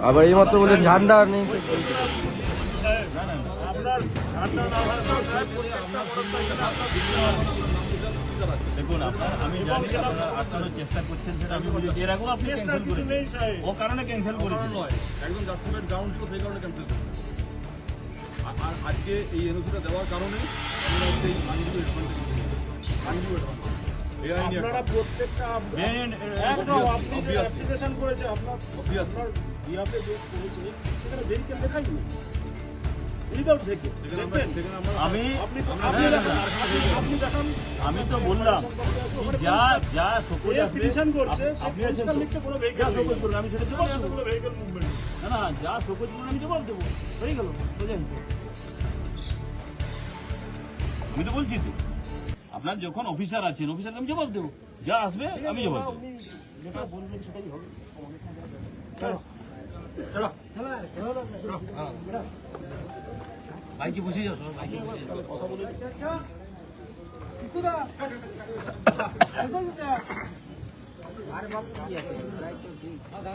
আবার এই মাত্র বলে ঝান্ডা নেই। দেখুন আপনার আমি জানি যে আপনারা আটকানোর চেষ্টা করছেন সেটা আমি বলি এর আগেও আপনি ও কারণে ক্যান্সেল করেছেন একদম জাস্টিফাইড গ্রাউন্ড ছিল সেই কারণে ক্যান্সেল আর আজকে এই এনওসিটা দেওয়ার কারণে আমরা অ্যাডভান্টেজ অ্যাডভান্টেজ এই আইনি আপনারা প্রত্যেকটা একদম আপনি অ্যাপ্লিকেশন করেছে আপনার আপনার ইয়াতে যে করেছে সেখানে ভেহিকেল লেখাই নেই আমি তো বললাম যা করছে আপনি কোনো ভেহিকেল আমি সেটা জবাব দেবো। ভেহিকেল মুভমেন্ট না না যা শোকজ করবে আমি জবাব দেবো। হয়ে গেল বুঝলেন তো? আমি তো বলছি তো। আপনার যখন অফিসার আছেন অফিসারকে আমি জবাব দেবো। যা আসবে আমি জবাব দেবো। যেটা বলবেন সেটাই হবে। বাইকে বসে যাও সবাই বাইকে বসে যাও কথা বলে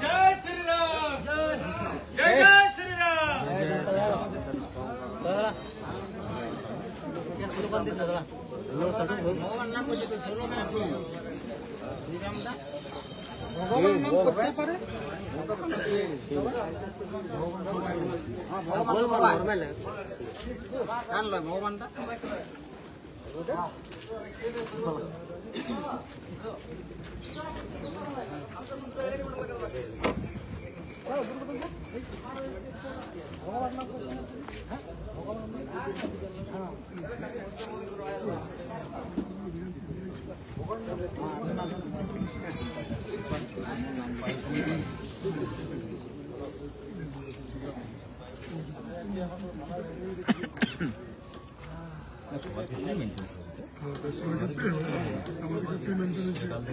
জয় শ্রীরাম জয় জয় বাইক কোনো ইস্যু আমি শিশুর হিসাবেই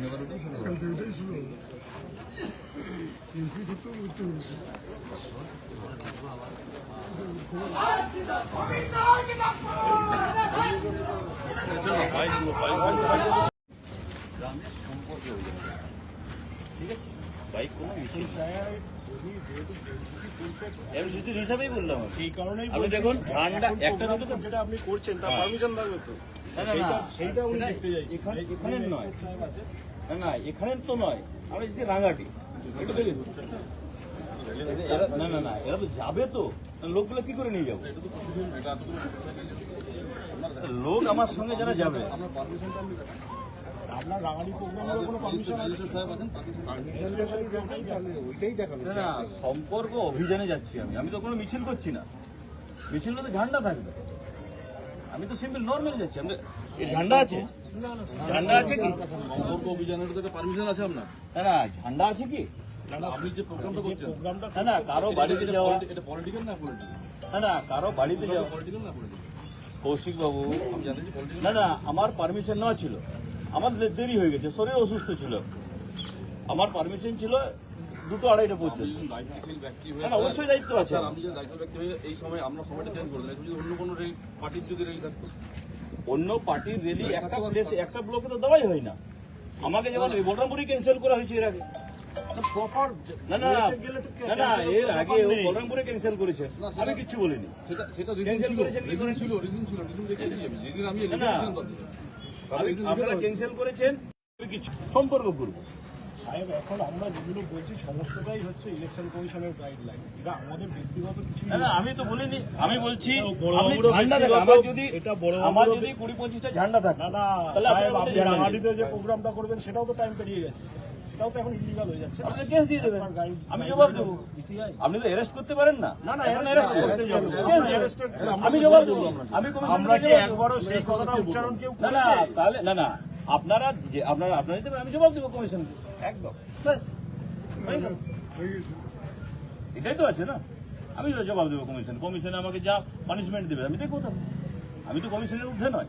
বললাম আমি। সেই কারণেই আপনি দেখুন ঠান্ডা একটা দুটো যেটা আপনি করছেন তার পারমিশন লাগবে তো। না, না, না, সেইটা- সেইটা উনি দেখতে এখানে- নয়। না এখানে তো নয়। আমরা এসেছি রাঙাটি একটু দেখে না না না এরা তো যাবে তো। লোকগুলো কি করে নিয়ে যাব এটা তো কিছুদিন এটা এতগুলো মোটরসাইকেল লোক আমার সঙ্গে যারা যাবে। না সম্পর্ক অভিযানে যাচ্ছি আমি। আমি তো কোনো মিছিল করছি না। মিছিল তো ঝান্ডা থাকবে। আমি তো সিম্পল নর্মাল যাচ্ছি। আমি ঝান্ডা আছে? ঝান্ডা আছে কি? সম্পর্ক অভিযানের তো পারমিশন আছে আপনার? না না ঝান্ডা আছে কি? আপনি যে প্রোগ্রামটা করছেন। না না কারও বাড়িতে যাওয়া এটা পলিটিক্যাল না পলিটিক্যাল না না কারও বাড়িতে যাওয়া পলিটিক্যাল না পলিটিক্যাল কৌশিক বাবু না না আমার পারমিশন নেওয়া ছিল। আমার দেরি হয়ে গেছে শরীর অসুস্থ ছিল। আমার পারমিশন ছিল দুটো আড়াইটা পর্যন্ত। অবশ্যই দায়িত্ব আছে। দায়িত্ব ব্যক্তি হয়ে এই সময় আমরা সময়টা চেঞ্জ করে যদি অন্য কোনো রেল পার্টির যদি রেল থাকতো। অন্য পার্টির রেলি একটা প্লেসে একটা ব্লকে তো দেওয়াই হয় না। আমাকে যেমন বলরামপুরি ক্যান্সেল করা হয়েছে এর আগে। না না না না এর আগে ব্যাপার বলরামপুরে ক্যান্সেল করেছে। আমি কিচ্ছু বলিনি। সেটা সেটা রিজন ছিল রিজন ছিল রিজন দেখে রিজন আমি। না, লিখে না। দিয়েছিলাম তাদের। তাহলে আমি- reason আপনারা ক্যান্সেল করেছেন কিছু সম্পর্ক করব। সাহেব এখন আমরা যেগুলো বলছি সমস্তটাই হচ্ছে ইলেকশন কমিশনের গাইডলাইন এটা আমাদের ব্যক্তিগত কিছু না না আমি তো বলিনি আমি বলছি আপনি ঝান্ডা ব্যক্তিগত- আমার যদি এটা বড় আমার যদি কুড়ি পঁচিশটা ঝান্ডা থাকে না না তাহলে আপনি বলতে জানাবেন। রাঙাটিতে যে প্রোগ্রামটা করবেন সেটাও তো টাইম পেরিয়ে গেছে। সেটাও তো এখন ইলিগাল হয়ে যাচ্ছে। আপনি কেস দিয়ে দেবেন। আমি জবাব দেবো। আপনি তো অ্যারেস্ট করতে পারেন না। আমি জবাব দেবো। আমি আমরা কি একবারও সেই কথাটা উচ্চারণ কেউ না না তাহলে না না আপনারা যে আপনারা আপনারা দিতে আমি জবাব দেবো কমিশনকে একদম। এটাই তো আছে না? আমি জবাব দেবো কমিশন কমিশন আমাকে যা পানিশমেন্ট দেবে আমি দেখব তো। আমি তো কমিশনের ঊর্ধ্বে নয়।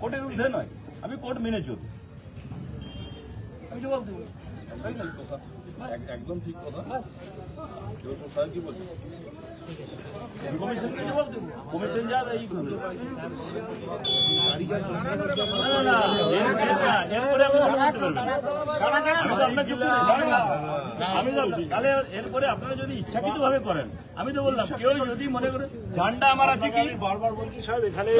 কোর্টের ঊর্ধ্বে নয়। আমি কোর্ট মেনে চলি আমি জবাব দেবো একদম ঠিক কথা। স্যার কি বলছেন কমিশনকে জবাব দেবো কমিশন যা এই না না তাহলে এরপরে আপনারা যদি ইচ্ছাকৃত ভাবে করেন আমি তো বললাম কেউ যদি মনে করে ঝান্ডা আমার আছে কি? বারবার বলছি সাহেব এখানে